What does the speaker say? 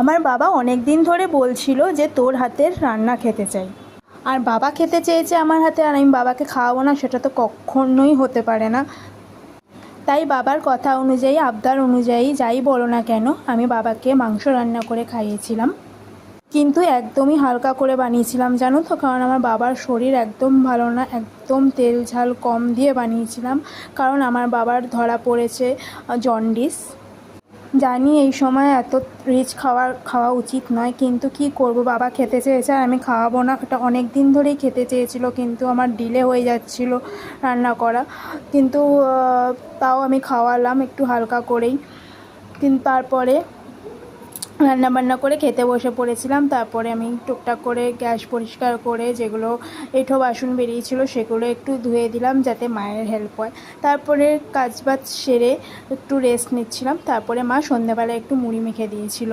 আমার বাবা অনেক দিন ধরে বলছিল যে তোর হাতের রান্না খেতে চাই। আর বাবা খেতে চেয়েছে আমার হাতে আর আমি বাবাকে খাওয়াবো না, সেটা তো কখনোই হতে পারে না। তাই বাবার কথা অনুযায়ী, আবদার অনুযায়ী যাই বলো না কেন, আমি বাবাকে মাংস রান্না করে খাইয়েছিলাম। কিন্তু একদমই হালকা করে বানিয়েছিলাম, জানো তো? কারণ আমার বাবার শরীর একদম ভালো না, একদম তেল ঝাল কম দিয়ে বানিয়েছিলাম। কারণ আমার বাবার ধরা পড়েছে জন্ডিস। জানি এই সময় এত রিচ খাওয়ার, খাওয়া উচিত নয়, কিন্তু কি করব? বাবা খেতে চেয়েছে আর আমি খাওয়াবো না। এটা অনেক দিন ধরেই খেতে চেয়েছিল, কিন্তু আমার ডিলে হয়ে যাচ্ছিল রান্না করা। কিন্তু তাও আমি খাওয়ালাম একটু হালকা করেই। কিন্তু তারপরে রান্না বান্না করে খেতে বসে পড়েছিলাম। তারপরে আমি টুকটাক করে গ্যাস পরিষ্কার করে যেগুলো এঁঠো বাসন বেরিয়েছিল সেগুলো একটু ধুয়ে দিলাম যাতে মায়ের হেল্প হয়। তারপরে কাজ বাজ সেরে একটু রেস্ট নিচ্ছিলাম। তারপরে মা সন্ধ্যাবেলা একটু মুড়ি মেখে দিয়েছিল।